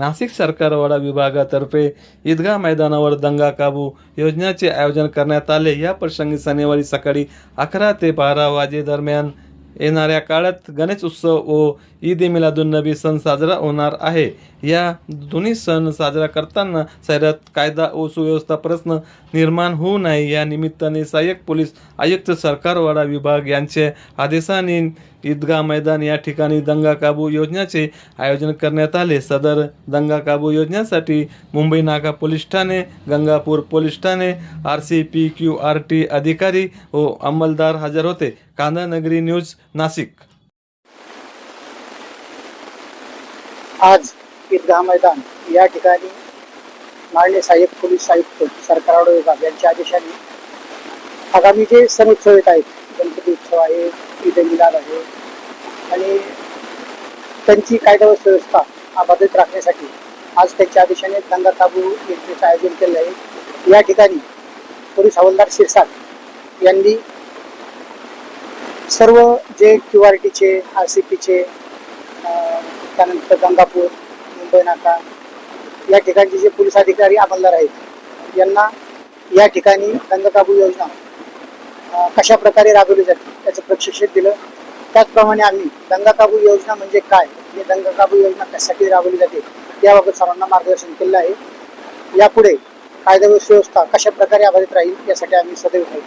नाशिक सरकारवाडा विभागातर्फे ईदगाह मैदानावर दंगा काबू योजनेचे आयोजन करण्यात आले. या प्रसंगी शनिवारी सकाळी अकरा ते बारा वाजे दरम्यान येणाऱ्या काळात गणेश उत्सव व ईद ए मिलादुन्नबी सण साजरा होणार आहे. या दोन्ही सण साजरा करताना शहरात कायदा व सुव्यवस्था प्रश्न निर्माण होऊ नये. या निमित्ताने सहाय्यक पोलीस आयुक्त सरकारवाडा विभाग यांचे आदेशाने ईदगाह मैदान या ठिकाणी दंगा काबू योजनेचे आयोजन करण्यात आले. सदर दंगा काबू योजनेसाठी मुंबई नाका पोलीस ठाणे Gangapur police Thane R C P Q R T अधिकारी व अंमलदार हजर होते. कांदा नगरी न्यूज नाशिक. आज ईदगाह मैदान. या ठिकाणी माननीय सहाय्यक पोलीस आयुक्त सरकार विभाग यांच्या आदेशाने आगामी जे सण उत्सव येत आहेत गणपती उत्सव आहे ईद मिलाद आहे आणि त्यांची कायदा व अबाधित राखण्यासाठी आज त्यांच्या आदेशाने दंगा काबू योजनेचं आयोजन केलं आहे. या ठिकाणी पोलीस हवालदार शिरसाट यांनी सर्व जे क्यू आर टीचे आर सी पीचे त्यानंतर गंगापूर मुंबई नाका या ठिकाणचे जे पोलीस अधिकारी अंमलदार आहेत यांना या ठिकाणी दंगकाबू योजना कशा प्रकारे राबवली जाते त्याचं प्रशिक्षण दिलं. त्याचप्रमाणे आम्ही दंगाकाबू योजना म्हणजे काय आणि दंगकाबू योजना कशासाठी राबवली जाते याबाबत सर्वांना मार्गदर्शन केलं आहे. यापुढे कायदा व सुव्यवस्था कशा प्रकारे अबाधित राहील यासाठी आम्ही सदैव राहील